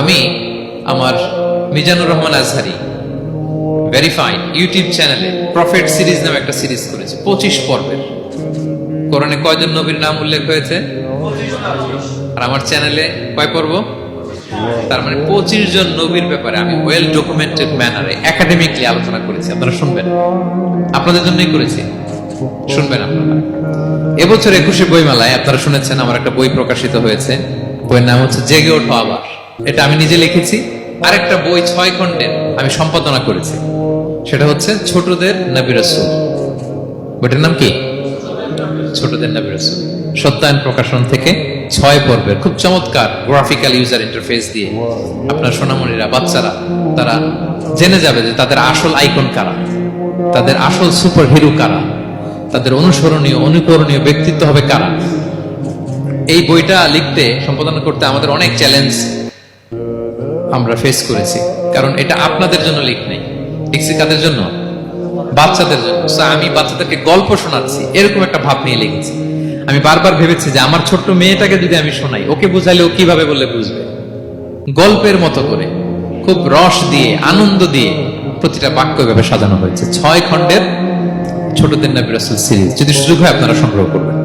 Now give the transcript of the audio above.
আমি আমার Mizanur Rahman Azhari verified YouTube চ্যানেলে প্রফেট সিরিজ নামে একটা সিরিজ করেছি, পঁচিশ পর্বের। কোরআনে কয়জন নবীর নাম উল্লেখ হয়েছে? আর আমার চ্যানেলে কয় পর্ব? তার মানে পঁচিশ জন নবীর ব্যাপারে আমি ওয়েল ডকুমেন্টেড ম্যানারে একাডেমিকলি আলোচনা করেছি, আপনারা শুনবেন। আপনাদের জন্যই করেছি। শুনবেন আপনারা। এবছর একুশে বইমেলায় আপনারা শুনেছেন আমার একটা বই প্রকাশিত হয়েছে, বইয়ের নাম হচ্ছে জেগে ওঠো আবার। এটা আমি নিজে লিখেছি। আরেকটা বই ছয় খণ্ডের আমি সম্পাদনা করেছি। সেটা হচ্ছে ছোটদের নবী বইটার নাম কি? ছোটদের নবী সত্যায়ন প্রকাশন থেকে ছয় পর্বের খুব চমৎকার গ্রাফিক্যাল ইউজার ইন্টারফেস দিয়ে আপনার সোনামণিরা, বাচ্চারা, তারা জেনে যাবে যে তাদের আসল আইকন কারা, তাদের আসল সুপার হিরো কারা, তাদের অনুসরণীয়, অনুকরণীয় ব্যক্তিত্ব হবে কারা। এই বইটা লিখতে, সম্পাদনা করতে আমাদের অনেক চ্যালেঞ্জ আমরা ফেস করেছি। কারণ এটা আপনাদের জন্য লিখ নেই। লিখছি কাদের জন্য? বাচ্চাদের জন্য। আমি বাচ্চাদেরকে গল্প শোনাচ্ছি। এরকম একটা ভাব নিয়ে লিখেছি আমি বারবার ভেবেছি যে আমার ছোট্ট মেয়েটাকে যদি আমি শোনাই, ওকে বুঝাইলে ও কীভাবে বললে বুঝবে? গল্পের মতো করে, খুব রস দিয়ে, আনন্দ দিয়ে প্রতিটা বাক্য এভাবে সাজানো হয়েছে। ছয় খণ্ডের ছোটদের নবী সিরিজ যদি সুযোগ হয় আপনারা সংগ্রহ করবেন।